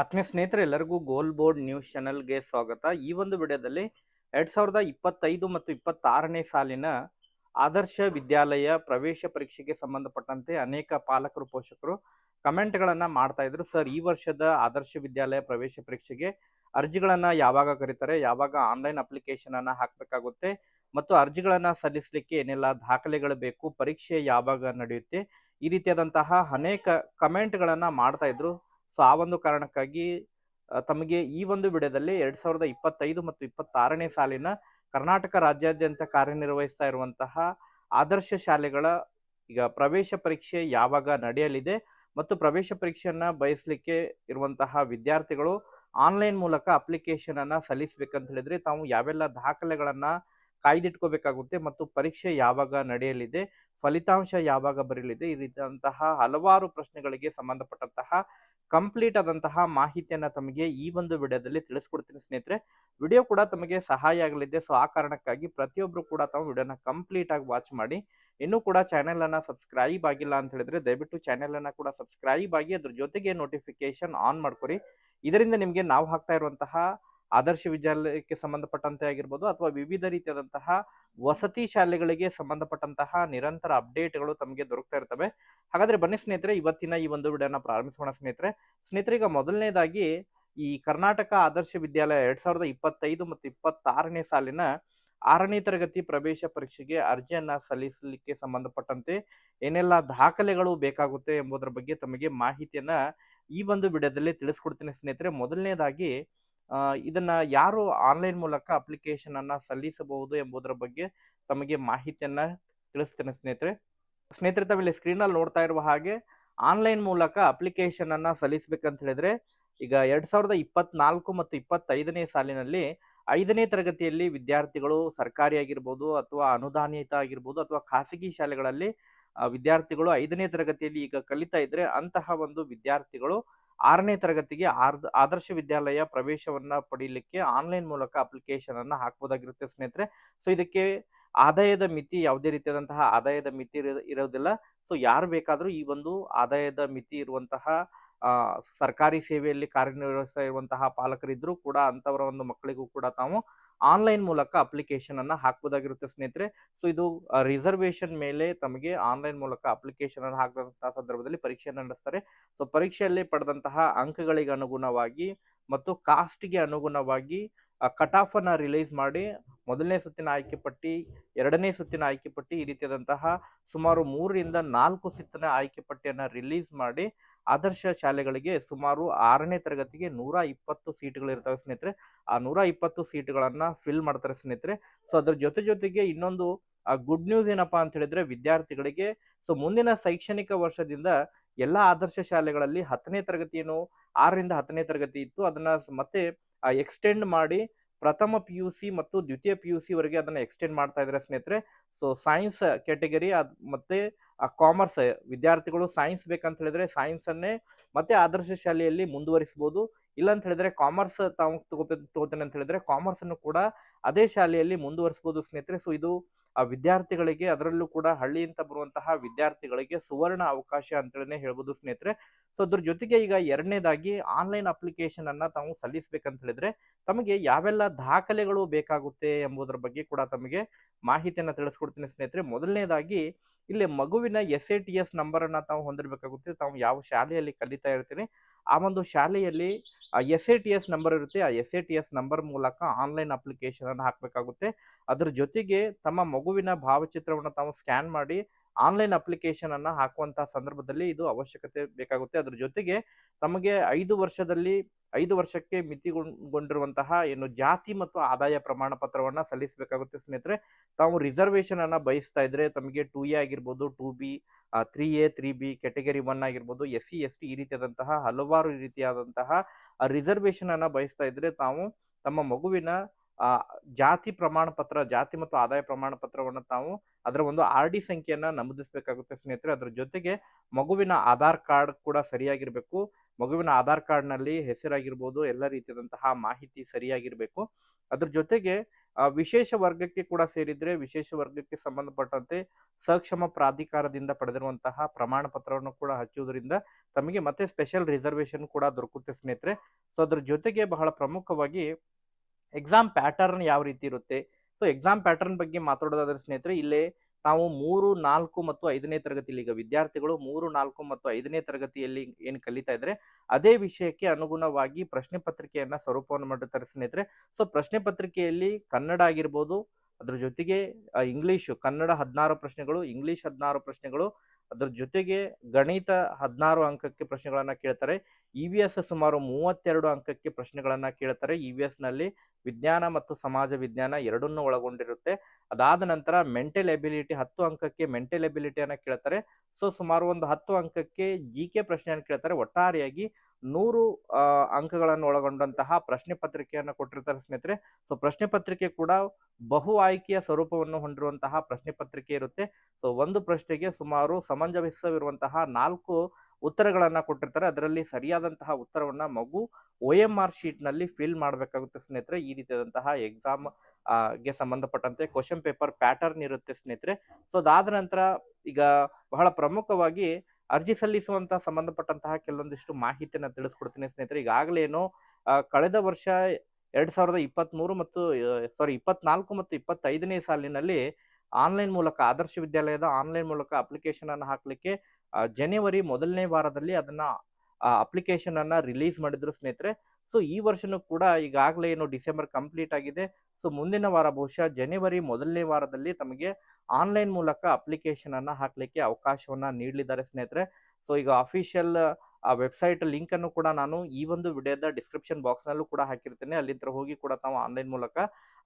ಆತ್ಮೀಯ ಸ್ನೇಹಿತರೆ, ಎಲ್ಲರಿಗೂ ಗೋಲ್ ಬೋರ್ಡ್ ನ್ಯೂಸ್ ಚಾನೆಲ್ಗೆ ಸ್ವಾಗತ. ಈ ಒಂದು ವಿಡಿಯೋದಲ್ಲಿ ಎರಡ್ ಸಾವಿರದ ಇಪ್ಪತ್ತೈದು ಮತ್ತು ಇಪ್ಪತ್ತಾರನೇ ಸಾಲಿನ ಆದರ್ಶ ವಿದ್ಯಾಲಯ ಪ್ರವೇಶ ಪರೀಕ್ಷೆಗೆ ಸಂಬಂಧಪಟ್ಟಂತೆ ಅನೇಕ ಪಾಲಕರು, ಪೋಷಕರು ಕಮೆಂಟ್ಗಳನ್ನು ಮಾಡ್ತಾ ಇದ್ರು. ಸರ್, ಈ ವರ್ಷದ ಆದರ್ಶ ವಿದ್ಯಾಲಯ ಪ್ರವೇಶ ಪರೀಕ್ಷೆಗೆ ಅರ್ಜಿಗಳನ್ನು ಯಾವಾಗ ಕರೀತಾರೆ? ಯಾವಾಗ ಆನ್ಲೈನ್ ಅಪ್ಲಿಕೇಶನ್ ಅನ್ನು ಹಾಕಬೇಕಾಗುತ್ತೆ? ಮತ್ತು ಅರ್ಜಿಗಳನ್ನು ಸಲ್ಲಿಸಲಿಕ್ಕೆ ಏನೆಲ್ಲ ದಾಖಲೆಗಳು ಬೇಕು? ಪರೀಕ್ಷೆ ಯಾವಾಗ ನಡೆಯುತ್ತೆ? ಈ ರೀತಿಯಾದಂತಹ ಅನೇಕ ಕಮೆಂಟ್ಗಳನ್ನು ಮಾಡ್ತಾ ಇದ್ರು. ಸೊ ಆ ಒಂದು ಕಾರಣಕ್ಕಾಗಿ ತಮಗೆ ಈ ಒಂದು ವಿಡಿಯೋದಲ್ಲಿ ಎರಡ್ ಸಾವಿರದ ಇಪ್ಪತ್ತೈದು ಮತ್ತು ಇಪ್ಪತ್ತಾರನೇ ಸಾಲಿನ ಕರ್ನಾಟಕ ರಾಜ್ಯಾದ್ಯಂತ ಕಾರ್ಯನಿರ್ವಹಿಸ್ತಾ ಇರುವಂತಹ ಆದರ್ಶ ಶಾಲೆಗಳ, ಈಗ ಪ್ರವೇಶ ಪರೀಕ್ಷೆ ಯಾವಾಗ ನಡೆಯಲಿದೆ ಮತ್ತು ಪ್ರವೇಶ ಪರೀಕ್ಷೆಯನ್ನ ಬಯಸಲಿಕ್ಕೆ ಇರುವಂತಹ ವಿದ್ಯಾರ್ಥಿಗಳು ಆನ್ಲೈನ್ ಮೂಲಕ ಅಪ್ಲಿಕೇಶನ್ ಅನ್ನ ಸಲ್ಲಿಸಬೇಕಂತ ಹೇಳಿದ್ರೆ ತಾವು ಯಾವೆಲ್ಲ ದಾಖಲೆಗಳನ್ನ ಕಾಯ್ದಿಟ್ಕೋಬೇಕಾಗುತ್ತೆ ಮತ್ತು ಪರೀಕ್ಷೆ ಯಾವಾಗ ನಡೆಯಲಿದೆ, ಫಲಿತಾಂಶ ಯಾವಾಗ ಬರಲಿದೆ, ಈ ಹಲವಾರು ಪ್ರಶ್ನೆಗಳಿಗೆ ಸಂಬಂಧಪಟ್ಟಂತಹ ಕಂಪ್ಲೀಟ್ ಆದಂತಹ ಮಾಹಿತಿಯನ್ನ ತಮಗೆ ಈ ಒಂದು ವಿಡಿಯೋದಲ್ಲಿ ತಿಳಿಸ್ಕೊಡ್ತೀನಿ ಸ್ನೇಹಿತರೆ. ವಿಡಿಯೋ ಕೂಡ ತಮಗೆ ಸಹಾಯ ಆಗಲಿದೆ. ಸೊ ಆ ಕಾರಣಕ್ಕಾಗಿ ಪ್ರತಿಯೊಬ್ರು ಕೂಡ ತಾವು ವಿಡಿಯೋನ ಕಂಪ್ಲೀಟ್ ಆಗಿ ವಾಚ್ ಮಾಡಿ. ಇನ್ನೂ ಕೂಡ ಚಾನೆಲ್ ಅನ್ನ ಸಬ್ಸ್ಕ್ರೈಬ್ ಆಗಿಲ್ಲ ಅಂತ ಹೇಳಿದ್ರೆ ದಯವಿಟ್ಟು ಚಾನೆಲ್ ಅನ್ನ ಕೂಡ ಸಬ್ಸ್ಕ್ರೈಬ್ ಆಗಿ ಅದ್ರ ಜೊತೆಗೆ ನೋಟಿಫಿಕೇಶನ್ ಆನ್ ಮಾಡ್ಕೊರಿ. ಇದರಿಂದ ನಿಮಗೆ ನಾವು ಹಾಕ್ತಾ ಇರುವಂತಹ ಆದರ್ಶ ವಿದ್ಯಾಲಯಕ್ಕೆ ಸಂಬಂಧಪಟ್ಟಂತೆ ಆಗಿರ್ಬೋದು ಅಥವಾ ವಿವಿಧ ರೀತಿಯಾದಂತಹ ವಸತಿ ಶಾಲೆಗಳಿಗೆ ಸಂಬಂಧಪಟ್ಟಂತಹ ನಿರಂತರ ಅಪ್ಡೇಟ್ಗಳು ತಮಗೆ ದೊರಕ್ತಾ ಇರ್ತವೆ. ಹಾಗಾದ್ರೆ ಬನ್ನಿ ಸ್ನೇಹಿತರೆ, ಇವತ್ತಿನ ಈ ಒಂದು ವಿಡಿಯೋನ ಪ್ರಾರಂಭಿಸೋಣ ಸ್ನೇಹಿತರೆ. ಸ್ನೇಹಿತರೆ, ಈಗ ಮೊದಲನೇದಾಗಿ ಈ ಕರ್ನಾಟಕ ಆದರ್ಶ ವಿದ್ಯಾಲಯ ಎರಡ್ ಸಾವಿರದ ಇಪ್ಪತ್ತೈದು ಮತ್ತು ಇಪ್ಪತ್ತಾರನೇ ಸಾಲಿನ ಆರನೇ ತರಗತಿ ಪ್ರವೇಶ ಪರೀಕ್ಷೆಗೆ ಅರ್ಜಿಯನ್ನ ಸಲ್ಲಿಸಲಿಕ್ಕೆ ಸಂಬಂಧಪಟ್ಟಂತೆ ಏನೆಲ್ಲ ದಾಖಲೆಗಳು ಬೇಕಾಗುತ್ತೆ ಎಂಬುದರ ಬಗ್ಗೆ ತಮಗೆ ಮಾಹಿತಿಯನ್ನ ಈ ಒಂದು ವಿಡಿಯೋದಲ್ಲಿ ತಿಳಿಸ್ಕೊಡ್ತೀನಿ ಸ್ನೇಹಿತರೆ. ಮೊದಲನೇದಾಗಿ ಇದನ್ನ ಯಾರು ಆನ್ಲೈನ್ ಮೂಲಕ ಅಪ್ಲಿಕೇಶನ್ ಅನ್ನ ಸಲ್ಲಿಸಬಹುದು ಎಂಬುದರ ಬಗ್ಗೆ ತಮಗೆ ಮಾಹಿತಿಯನ್ನ ತಿಳಿಸ್ತೇನೆ ಸ್ನೇಹಿತರೆ. ಸ್ನೇಹಿತರೆ, ತಾವಿಲ್ಲಿ ಸ್ಕ್ರೀನ್ ಅಲ್ಲಿ ನೋಡ್ತಾ ಇರುವ ಹಾಗೆ ಆನ್ಲೈನ್ ಮೂಲಕ ಅಪ್ಲಿಕೇಶನ್ ಅನ್ನ ಸಲ್ಲಿಸಬೇಕಂತ ಹೇಳಿದ್ರೆ, ಈಗ ಎರಡ್ ಸಾವಿರದ ಇಪ್ಪತ್ನಾಲ್ಕು ಮತ್ತು ಇಪ್ಪತ್ತೈದನೇ ಸಾಲಿನಲ್ಲಿ ಐದನೇ ತರಗತಿಯಲ್ಲಿ ವಿದ್ಯಾರ್ಥಿಗಳು ಸರ್ಕಾರಿ ಆಗಿರ್ಬೋದು ಅಥವಾ ಅನುದಾನಿತ ಆಗಿರ್ಬೋದು ಅಥವಾ ಖಾಸಗಿ ಶಾಲೆಗಳಲ್ಲಿ ವಿದ್ಯಾರ್ಥಿಗಳು ಐದನೇ ತರಗತಿಯಲ್ಲಿ ಈಗ ಕಲಿತಾ ಇದ್ರೆ ಅಂತಹ ಒಂದು ವಿದ್ಯಾರ್ಥಿಗಳು ಆರನೇ ತರಗತಿಗೆ ಆದರ್ಶ ವಿದ್ಯಾಲಯ ಪ್ರವೇಶವನ್ನ ಪಡೀಲಿಕ್ಕೆ ಆನ್ಲೈನ್ ಮೂಲಕ ಅಪ್ಲಿಕೇಶನ್ ಅನ್ನ ಹಾಕ್ಬೋದಾಗಿರುತ್ತೆ ಸ್ನೇಹಿತರೆ. ಸೊ, ಇದಕ್ಕೆ ಆದಾಯದ ಮಿತಿ ಯಾವುದೇ ರೀತಿಯಾದಂತಹ ಆದಾಯದ ಮಿತಿ ಇರೋ- ಇರೋದಿಲ್ಲ. ಸೊ, ಯಾರು ಬೇಕಾದರೂ ಈ ಒಂದು ಆದಾಯದ ಮಿತಿ ಇರುವಂತಹ ಸರ್ಕಾರಿ ಸೇವೆಯಲ್ಲಿ ಕಾರ್ಯನಿರ್ವಹಿಸ್ತಾ ಇರುವಂತಹ ಪಾಲಕರಿದ್ರು ಕೂಡ ಅಂತವರ ಒಂದು ಮಕ್ಕಳಿಗೂ ಕೂಡ ತಾವು ಆನ್ಲೈನ್ ಮೂಲಕ ಅಪ್ಲಿಕೇಶನ್ ಅನ್ನ ಹಾಕ್ಬೋದಾಗಿರುತ್ತೆ ಸ್ನೇಹಿತರೆ. ಸೊ, ಇದು ರಿಸರ್ವೇಶನ್ ಮೇಲೆ ತಮಗೆ ಆನ್ಲೈನ್ ಮೂಲಕ ಅಪ್ಲಿಕೇಶನ್ ಅನ್ನು ಹಾಕಿದಂತಹ ಸಂದರ್ಭದಲ್ಲಿ ಪರೀಕ್ಷೆಯನ್ನು ನಡೆಸ್ತಾರೆ. ಸೊ, ಪರೀಕ್ಷೆಯಲ್ಲಿ ಪಡೆದಂತಹ ಅಂಕಗಳಿಗೆ ಅನುಗುಣವಾಗಿ ಮತ್ತು ಕಾಸ್ಟ್ಗೆ ಅನುಗುಣವಾಗಿ ಕಟ್ ಆಫ್ ಅನ್ನ ರಿಲೀಸ್ ಮಾಡಿ ಮೊದಲನೇ ಸುತ್ತಿನ ಆಯ್ಕೆ ಪಟ್ಟಿ, ಎರಡನೇ ಸುತ್ತಿನ ಆಯ್ಕೆ ಪಟ್ಟಿ ಈ ರೀತಿಯಾದಂತಹ ಸುಮಾರು ಮೂರರಿಂದ ನಾಲ್ಕು ಸುತ್ತಿನ ಆಯ್ಕೆ ಪಟ್ಟಿಯನ್ನು ರಿಲೀಸ್ ಮಾಡಿ ಆದರ್ಶ ಶಾಲೆಗಳಿಗೆ ಸುಮಾರು ಆರನೇ ತರಗತಿಗೆ ನೂರ ಇಪ್ಪತ್ತು ಸೀಟ್ಗಳಿರ್ತವೆ ಸ್ನೇಹಿತರೆ. ಆ ನೂರ ಇಪ್ಪತ್ತು ಸೀಟ್ಗಳನ್ನು ಫಿಲ್ ಮಾಡ್ತಾರೆ ಸ್ನೇಹಿತರೆ. ಸೊ ಅದ್ರ ಜೊತೆ ಜೊತೆಗೆ ಇನ್ನೊಂದು ಗುಡ್ ನ್ಯೂಸ್ ಏನಪ್ಪಾ ಅಂತ ಹೇಳಿದ್ರೆ ವಿದ್ಯಾರ್ಥಿಗಳಿಗೆ ಸೊ ಮುಂದಿನ ಶೈಕ್ಷಣಿಕ ವರ್ಷದಿಂದ ಎಲ್ಲ ಆದರ್ಶ ಶಾಲೆಗಳಲ್ಲಿ ಹತ್ತನೇ ತರಗತಿಯನ್ನು ಆರರಿಂದ ಹತ್ತನೇ ತರಗತಿ ಇತ್ತು. ಅದನ್ನ ಸ್- ಮತ್ತೆ ಎಕ್ಸ್ಟೆಂಡ್ ಮಾಡಿ ಪ್ರಥಮ ಪಿ ಯು ಸಿ ಮತ್ತು ದ್ವಿತೀಯ ಪಿ ಯು ಸಿ ವರೆಗೆ ಅದನ್ನ ಎಕ್ಸ್ಟೆಂಡ್ ಮಾಡ್ತಾ ಇದ್ದಾರೆ ಸ್ನೇಹಿತರೆ. ಸೊ ಸೈನ್ಸ್ ಕ್ಯಾಟಗರಿ ಅದ್ ಮತ್ತೆ ಕಾಮರ್ಸ್ ವಿದ್ಯಾರ್ಥಿಗಳು ಸೈನ್ಸ್ ಬೇಕಂತ ಹೇಳಿದ್ರೆ ಸೈನ್ಸ್ ಅನ್ನೇ ಮತ್ತೆ ಆದರ್ಶ ಶಾಲೆಯಲ್ಲಿ ಮುಂದುವರಿಸಬಹುದು ಇಲ್ಲ ಅಂತ ಹೇಳಿದ್ರೆ ಕಾಮರ್ಸ್ ತಾವು ತಗೋಬೇಕು ತಗೋತೇನೆ ಅಂತ ಹೇಳಿದ್ರೆ ಕಾಮರ್ಸ್ ಅನ್ನು ಕೂಡ ಅದೇ ಶಾಲೆಯಲ್ಲಿ ಮುಂದುವರಿಸಬಹುದು ಸ್ನೇಹಿತರೆ. ಸೊ ಇದು ಆ ವಿದ್ಯಾರ್ಥಿಗಳಿಗೆ ಅದರಲ್ಲೂ ಕೂಡ ಹಳ್ಳಿಯಿಂದ ಬರುವಂತಹ ವಿದ್ಯಾರ್ಥಿಗಳಿಗೆ ಸುವರ್ಣ ಅವಕಾಶ ಅಂತೇಳಿ ಹೇಳ್ಬೋದು ಸ್ನೇಹಿತರೆ. ಸೊ ಅದ್ರ ಜೊತೆಗೆ ಈಗ ಎರಡನೇದಾಗಿ ಆನ್ಲೈನ್ ಅಪ್ಲಿಕೇಶನ್ ಅನ್ನ ತಾವು ಸಲ್ಲಿಸಬೇಕಂತ ಹೇಳಿದ್ರೆ ತಮಗೆ ಯಾವೆಲ್ಲ ದಾಖಲೆಗಳು ಬೇಕಾಗುತ್ತೆ ಎಂಬುದರ ಬಗ್ಗೆ ಕೂಡ ತಮಗೆ ಮಾಹಿತಿಯನ್ನು ತಿಳಿಸ್ಕೊಡ್ತೀನಿ ಸ್ನೇಹಿತರೆ. ಮೊದಲನೇದಾಗಿ ಇಲ್ಲಿ ಮಗುವಿನ S A T S number ಅನ್ನ ತಾವು ಹೊಂದಿರಬೇಕಾಗುತ್ತೆ. ತಾವು ಯಾವ ಶಾಲೆಯಲ್ಲಿ ಕಲಿತಾ ಇರ್ತೀನಿ ಆ ಒಂದು ಶಾಲೆಯಲ್ಲಿ S A T S number ಇರುತ್ತೆ. ಆ S A T S number ಮೂಲಕ ಆನ್ಲೈನ್ ಅಪ್ಲಿಕೇಶನ್ ಹಾಕಬೇಕಾಗುತ್ತೆ. ಅದ್ರ ಜೊತೆಗೆ ತಮ್ಮ ಮಗುವಿನ ಭಾವಚಿತ್ರವನ್ನು ತಾವು ಸ್ಕ್ಯಾನ್ ಮಾಡಿ ಆನ್ಲೈನ್ ಅಪ್ಲಿಕೇಶನ್ ಅನ್ನ ಹಾಕುವಂತಹ ಸಂದರ್ಭದಲ್ಲಿ ಇದು ಅವಶ್ಯಕತೆ ಬೇಕಾಗುತ್ತೆ. ಅದ್ರ ಜೊತೆಗೆ ತಮಗೆ ಐದು ವರ್ಷದಲ್ಲಿ, ಐದು ವರ್ಷಕ್ಕೆ ಮಿತಿಗೊಂಡಿರುವಂತಹ ಏನು ಜಾತಿ ಮತ್ತು ಆದಾಯ ಪ್ರಮಾಣ ಪತ್ರವನ್ನ ಸಲ್ಲಿಸಬೇಕಾಗುತ್ತೆ ಸ್ನೇಹಿತರೆ. ತಾವು ರಿಸರ್ವೇಶನ್ ಅನ್ನ ಬಯಸ್ತಾ ಇದ್ರೆ ತಮಗೆ ಟೂ ಎ ಆಗಿರ್ಬೋದು, two B three A, three B category one ಆಗಿರ್ಬೋದು, ಎಸ್ ಸಿ, ಎಸ್ ಟಿ ಈ ರೀತಿಯಾದಂತಹ ಹಲವಾರು ರೀತಿಯಾದಂತಹ ರಿಸರ್ವೇಶನ್ ಅನ್ನ ಬಯಸ್ತಾ ಇದ್ರೆ ತಾವು ತಮ್ಮ ಮಗುವಿನ ಆ, ಜಾತಿ ಪ್ರಮಾಣ ಪತ್ರ ಜಾತಿ ಮತ್ತು ಆದಾಯ ಪ್ರಮಾಣ ಪತ್ರವನ್ನು ತಾವು ಅದರ ಒಂದು ಆರ್ ಡಿ ಸಂಖ್ಯೆಯನ್ನ ನಮೂದಿಸಬೇಕಾಗುತ್ತೆ ಸ್ನೇಹಿತರೆ. ಅದ್ರ ಜೊತೆಗೆ ಮಗುವಿನ ಆಧಾರ್ ಕಾರ್ಡ್ ಕೂಡ ಸರಿಯಾಗಿರಬೇಕು. ಮಗುವಿನ ಆಧಾರ್ ಕಾರ್ಡ್ನಲ್ಲಿ ಹೆಸರಾಗಿರ್ಬೋದು ಎಲ್ಲ ರೀತಿಯಾದಂತಹ ಮಾಹಿತಿ ಸರಿಯಾಗಿರಬೇಕು. ಅದ್ರ ಜೊತೆಗೆ ವಿಶೇಷ ವರ್ಗಕ್ಕೆ ಕೂಡ ಸೇರಿದ್ರೆ ವಿಶೇಷ ವರ್ಗಕ್ಕೆ ಸಂಬಂಧಪಟ್ಟಂತೆ ಸಕ್ಷಮ ಪ್ರಾಧಿಕಾರದಿಂದ ಪಡೆದಿರುವಂತಹ ಪ್ರಮಾಣ ಪತ್ರವನ್ನು ಕೂಡ ಹಚ್ಚುವುದರಿಂದ ತಮಗೆ ಮತ್ತೆ ಸ್ಪೆಷಲ್ ರಿಸರ್ವೇಶನ್ ಕೂಡ ದೊರಕುತ್ತೆ ಸ್ನೇಹಿತರೆ. ಸೊ ಅದ್ರ ಜೊತೆಗೆ ಬಹಳ ಪ್ರಮುಖವಾಗಿ ಎಕ್ಸಾಮ್ ಪ್ಯಾಟರ್ನ್ ಯಾವ ರೀತಿ ಇರುತ್ತೆ? ಸೊ ಎಕ್ಸಾಮ್ ಪ್ಯಾಟರ್ನ್ ಬಗ್ಗೆ ಮಾತಾಡೋದಾದ್ರೆ ಸ್ನೇಹಿತರೆ, ಇಲ್ಲೇ ನಾವು ಮೂರು, ನಾಲ್ಕು ಮತ್ತು ಐದನೇ ತರಗತಿಯಲ್ಲಿ ಈಗ ವಿದ್ಯಾರ್ಥಿಗಳು ಮೂರು, ನಾಲ್ಕು ಮತ್ತು ಐದನೇ ತರಗತಿಯಲ್ಲಿ ಏನು ಕಲಿತಾ ಇದ್ರೆ, ಅದೇ ವಿಷಯಕ್ಕೆ ಅನುಗುಣವಾಗಿ ಪ್ರಶ್ನೆ ಪತ್ರಿಕೆಯನ್ನ ಸ್ವರೂಪವನ್ನು ಮಾಡಿರ್ತಾರೆ ಸ್ನೇಹಿತರೆ. ಸೊ ಪ್ರಶ್ನೆ ಪತ್ರಿಕೆಯಲ್ಲಿ ಕನ್ನಡ ಆಗಿರ್ಬೋದು ಅದ್ರ ಜೊತೆಗೆ ಇಂಗ್ಲೀಷು, ಕನ್ನಡ ಹದಿನಾರು ಪ್ರಶ್ನೆಗಳು, ಇಂಗ್ಲಿಷ್ ಹದಿನಾರು ಪ್ರಶ್ನೆಗಳು, ಅದ್ರ ಜೊತೆಗೆ ಗಣಿತ ಹದಿನಾರು ಅಂಕಕ್ಕೆ ಪ್ರಶ್ನೆಗಳನ್ನ ಕೇಳ್ತಾರೆ. ಇ ವಿ ಎಸ್ ಸುಮಾರು ಮೂವತ್ತೆರಡು ಅಂಕಕ್ಕೆ ಪ್ರಶ್ನೆಗಳನ್ನ ಕೇಳ್ತಾರೆ. ಇ ವಿ ಎಸ್ನಲ್ಲಿ ವಿಜ್ಞಾನ ಮತ್ತು ಸಮಾಜ ವಿಜ್ಞಾನ ಎರಡನ್ನೂ ಒಳಗೊಂಡಿರುತ್ತೆ. ಅದಾದ ನಂತರ ಮೆಂಟಲ್ ಎಬಿಲಿಟಿ ಹತ್ತು ಅಂಕಕ್ಕೆ ಮೆಂಟಲ್ ಎಬಿಲಿಟಿಯನ್ನ ಕೇಳ್ತಾರೆ. ಸೊ ಸುಮಾರು ಒಂದು ಹತ್ತು ಅಂಕಕ್ಕೆ ಜಿ ಕೆ ಪ್ರಶ್ನೆಯನ್ನು ಕೇಳ್ತಾರೆ. ಒಟ್ಟಾರೆಯಾಗಿ ನೂರು ಅಂಕಗಳನ್ನು ಒಳಗೊಂಡಂತಹ ಪ್ರಶ್ನೆ ಪತ್ರಿಕೆಯನ್ನು ಕೊಟ್ಟಿರ್ತಾರೆ ಸ್ನೇಹಿತರೆ. ಸೊ ಪ್ರಶ್ನೆ ಪತ್ರಿಕೆ ಕೂಡ ಬಹು ಆಯ್ಕೆಯ ಸ್ವರೂಪವನ್ನು ಹೊಂದಿರುವಂತಹ ಪ್ರಶ್ನೆ ಪತ್ರಿಕೆ ಇರುತ್ತೆ. ಸೊ ಒಂದು ಪ್ರಶ್ನೆಗೆ ಸುಮಾರು ಸಮಂಜಸವಿರುವಂತಹ ನಾಲ್ಕು ಉತ್ತರಗಳನ್ನ ಕೊಟ್ಟಿರ್ತಾರೆ. ಅದರಲ್ಲಿ ಸರಿಯಾದಂತಹ ಉತ್ತರವನ್ನ ಮಗು ಒ ಎಂ ಆರ್ ಶೀಟ್ನಲ್ಲಿ ಫಿಲ್ ಮಾಡಬೇಕಾಗುತ್ತೆ ಸ್ನೇಹಿತರೆ. ಈ ರೀತಿಯಾದಂತಹ ಎಕ್ಸಾಮ್ಗೆ ಸಂಬಂಧಪಟ್ಟಂತೆ ಕ್ವಶನ್ ಪೇಪರ್ ಪ್ಯಾಟರ್ನ್ ಇರುತ್ತೆ ಸ್ನೇಹಿತರೆ. ಸೊ ಅದಾದ ನಂತರ ಈಗ ಬಹಳ ಪ್ರಮುಖವಾಗಿ ಅರ್ಜಿ ಸಲ್ಲಿಸುವಂತಹ ಸಂಬಂಧಪಟ್ಟಂತಹ ಕೆಲವೊಂದಿಷ್ಟು ಮಾಹಿತಿಯನ್ನು ತಿಳಿಸ್ಕೊಡ್ತೀನಿ ಸ್ನೇಹಿತರೆ. ಈಗಾಗಲೇ ಏನು ಕಳೆದ ವರ್ಷ ಎರಡ್ ಸಾವಿರದ ಇಪ್ಪತ್ತ್ ಮೂರು ಮತ್ತು ಸಾರಿ ಇಪ್ಪತ್ನಾಲ್ಕು ಮತ್ತು ಇಪ್ಪತ್ತೈದನೇ ಸಾಲಿನಲ್ಲಿ ಆನ್ಲೈನ್ ಮೂಲಕ, ಆದರ್ಶ ವಿದ್ಯಾಲಯದ ಆನ್ಲೈನ್ ಮೂಲಕ ಅಪ್ಲಿಕೇಶನ್ ಅನ್ನು ಹಾಕ್ಲಿಕ್ಕೆ ಜನವರಿ ಮೊದಲನೇ ವಾರದಲ್ಲಿ ಅದನ್ನ ಅಪ್ಲಿಕೇಶನ್ ಅನ್ನ ರಿಲೀಸ್ ಮಾಡಿದ್ರು ಸ್ನೇಹಿತರೆ. ಸೊ, ಈ ವರ್ಷನೂ ಕೂಡ ಈಗಾಗಲೇ ಏನು ಡಿಸೆಂಬರ್ ಕಂಪ್ಲೀಟ್ ಆಗಿದೆ. ಸೊ ಮುಂದಿನ ವಾರ ಬಹುಶಃ ಜನವರಿ ಮೊದಲನೇ ವಾರದಲ್ಲಿ ತಮಗೆ ಆನ್ಲೈನ್ ಮೂಲಕ ಅಪ್ಲಿಕೇಶನ್ ಅನ್ನ ಹಾಕ್ಲಿಕ್ಕೆ ಅವಕಾಶವನ್ನ ನೀಡಲಿದ್ದಾರೆ ಸ್ನೇಹಿತರೆ. ಸೊ ಈಗ ಅಫಿಷಿಯಲ್ ಆ ವೆಬ್ಸೈಟ್ ಲಿಂಕ್ ಅನ್ನು ಕೂಡ ನಾನು ಈ ಒಂದು ವಿಡಿಯೋದ ಡಿಸ್ಕ್ರಿಪ್ಷನ್ ಬಾಕ್ಸ್ ನಲ್ಲೂ ಕೂಡ ಹಾಕಿರ್ತೇನೆ. ಅಲ್ಲಿಂದ ಹೋಗಿ ಕೂಡ ತಾವು ಆನ್ಲೈನ್ ಮೂಲಕ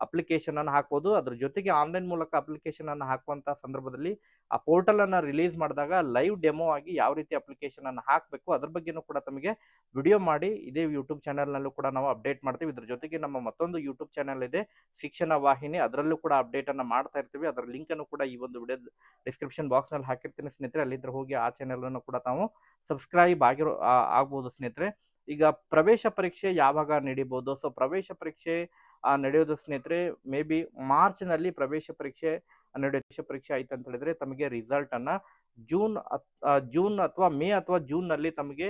ಅಪ್ಲಿಕೇಶನ್ ಅನ್ನು ಹಾಕ್ಬೋದು. ಅದ್ರ ಜೊತೆಗೆ ಆನ್ಲೈನ್ ಮೂಲಕ ಅಪ್ಲಿಕೇಶನ್ ಅನ್ನು ಹಾಕುವಂತ ಸಂದರ್ಭದಲ್ಲಿ ಆ ಪೋರ್ಟಲ್ ಅನ್ನು ರಿಲೀಸ್ ಮಾಡಿದಾಗ ಲೈವ್ ಡೆಮೋ ಆಗಿ ಯಾವ ರೀತಿ ಅಪ್ಲಿಕೇಶನ್ ಅನ್ನು ಹಾಕಬೇಕು ಅದ್ರ ಬಗ್ಗೆನೂ ಕೂಡ ತಮಗೆ ವಿಡಿಯೋ ಮಾಡಿ ಇದೇ ಯೂಟ್ಯೂಬ್ ಚಾನೆಲ್ ನಲ್ಲೂ ಕೂಡ ನಾವು ಅಪ್ಡೇಟ್ ಮಾಡ್ತೀವಿ. ಇದ್ರ ಜೊತೆಗೆ ನಮ್ಮ ಮತ್ತೊಂದು ಯೂಟ್ಯೂಬ್ ಚಾನೆಲ್ ಇದೆ, ಶಿಕ್ಷಣ ವಾಹಿನಿ. ಅದರಲ್ಲೂ ಕೂಡ ಅಪ್ಡೇಟ್ ಅನ್ನು ಮಾಡ್ತಾ ಇರ್ತೀವಿ. ಅದರ ಲಿಂಕ್ ಅನ್ನು ಕೂಡ ಈ ಒಂದು ವಿಡಿಯೋ ಡಿಸ್ಕ್ರಿಪ್ಷನ್ ಬಾಕ್ಸ್ನಲ್ಲಿ ಹಾಕಿರ್ತೀನಿ ಸ್ನೇಹಿತರೆ. ಅಲ್ಲಿಂದ ಹೋಗಿ ಆ ಚಾನೆಲ್ ಅನ್ನು ಕೂಡ ತಾವು ಸಬ್ಸ್ಕ್ರೈಬ್ ಆಗಿರೋ ಆಗ್ಬೋದು ಸ್ನೇಹಿತರೆ. ಈಗ ಪ್ರವೇಶ ಪರೀಕ್ಷೆ ಯಾವಾಗ ನಡೀಬೋದು? ಸೊ ಪ್ರವೇಶ ಪರೀಕ್ಷೆ ನಡೆಯೋದು ಸ್ನೇಹಿತರೆ ಮೇ ಬಿ ಮಾರ್ಚ್ನಲ್ಲಿ ಪ್ರವೇಶ ಪರೀಕ್ಷೆ ನಡೆಯೋ ಪರೀಕ್ಷೆ ಆಯ್ತು ಅಂತ ಹೇಳಿದ್ರೆ ತಮಗೆ ರಿಸಲ್ಟನ್ನು ಜೂನ್ ಜೂನ್ ಅಥವಾ ಮೇ ಅಥವಾ ಜೂನ್ನಲ್ಲಿ ತಮಗೆ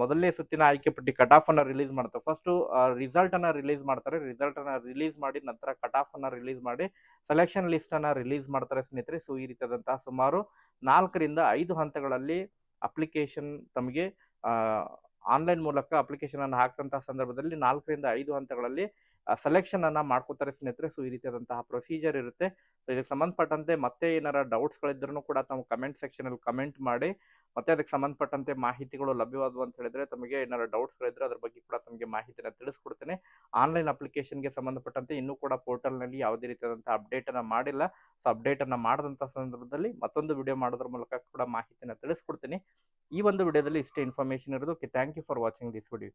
ಮೊದಲನೇ ಸುತ್ತಿನ ಆಯ್ಕೆ ಪಟ್ಟಿ ಕಟ್ ಆಫ್ ಅನ್ನ ರಿಲೀಸ್ ಮಾಡ್ತಾರೆ ಫಸ್ಟ್ ರಿಸಲ್ಟ್ ಅನ್ನ ರಿಲೀಸ್ ಮಾಡ್ತಾರೆ. ರಿಸಲ್ಟ್ ಅನ್ನ ರಿಲೀಸ್ ಮಾಡಿ ನಂತರ ಕಟ್ ಆಫ್ ಅನ್ನ ರಿಲೀಸ್ ಮಾಡಿ ಸೆಲೆಕ್ಷನ್ ಲಿಸ್ಟ್ ಅನ್ನ ರಿಲೀಸ್ ಮಾಡ್ತಾರೆ ಸ್ನೇಹಿತರೆ. ಸೊ ಈ ರೀತಿಯಾದಂತಹ ಸುಮಾರು ನಾಲ್ಕರಿಂದ ಐದು ಹಂತಗಳಲ್ಲಿ ಅಪ್ಲಿಕೇಶನ್ ತಮಗೆ ಆನ್ಲೈನ್ ಮೂಲಕ ಅಪ್ಲಿಕೇಶನ್ ಅನ್ನು ಹಾಕಂತಹ ಸಂದರ್ಭದಲ್ಲಿ ನಾಲ್ಕರಿಂದ ಐದು ಹಂತಗಳಲ್ಲಿ ಸೆಲೆಕ್ಷನ್ ಅನ್ನ ಮಾಡ್ಕೋತಾರೆ ಸ್ನೇಹಿತರೆ. ಸೊ ಈ ರೀತಿಯಾದಂತಹ ಪ್ರೊಸೀಜರ್ ಇರುತ್ತೆ. ಇದಕ್ಕೆ ಸಂಬಂಧಪಟ್ಟಂತೆ ಮತ್ತೆ ಏನಾರ ಡೌಟ್ಸ್ಗಳಿದ್ರೂ ಕೂಡ ತಮ್ಮ ಕಮೆಂಟ್ ಸೆಕ್ಷನ್ ಅಲ್ಲಿ ಕಮೆಂಟ್ ಮಾಡಿ ಮತ್ತೆ ಅದಕ್ಕೆ ಸಂಬಂಧಪಟ್ಟಂತೆ ಮಾಹಿತಿಗಳು ಲಭ್ಯವಾದವು ಅಂತ ಹೇಳಿದ್ರೆ ತಮಗೆ ಏನಾದ್ರು ಡೌಟ್ಸ್ಗಳಿದ್ರೆ ಅದ್ರ ಬಗ್ಗೆ ಕೂಡ ತಮಗೆ ಮಾಹಿತಿನ ತಿಳಿಸ್ಕೊಡ್ತೇನೆ. ಆನ್ಲೈನ್ ಅಪ್ಲಿಕೇಶನ್ಗೆ ಸಂಬಂಧಪಟ್ಟಂತೆ ಇನ್ನೂ ಕೂಡ ಪೋರ್ಟಲ್ನಲ್ಲಿ ನಲ್ಲಿ ಯಾವುದೇ ರೀತಿಯಾದಂಥ ಅಪ್ಡೇಟ್ ಅನ್ನ ಮಾಡಿಲ್ಲ. ಸೊ ಅಪ್ಡೇಟ್ ಮಾಡಿದಂಥ ಸಂದರ್ಭದಲ್ಲಿ ಮತ್ತೊಂದು ವಿಡಿಯೋ ಮಾಡೋದ್ರ ಮೂಲಕ ಕೂಡ ಮಾಹಿತಿನ ತಿಳಿಸ್ಕೊಡ್ತೀನಿ. ಈ ಒಂದು ವಿಡಿಯೋದಲ್ಲಿ ಇಷ್ಟೇ ಇನ್ಫಾರ್ಮೇಶನ್ ಇರೋದು. Okay thank you for watching this video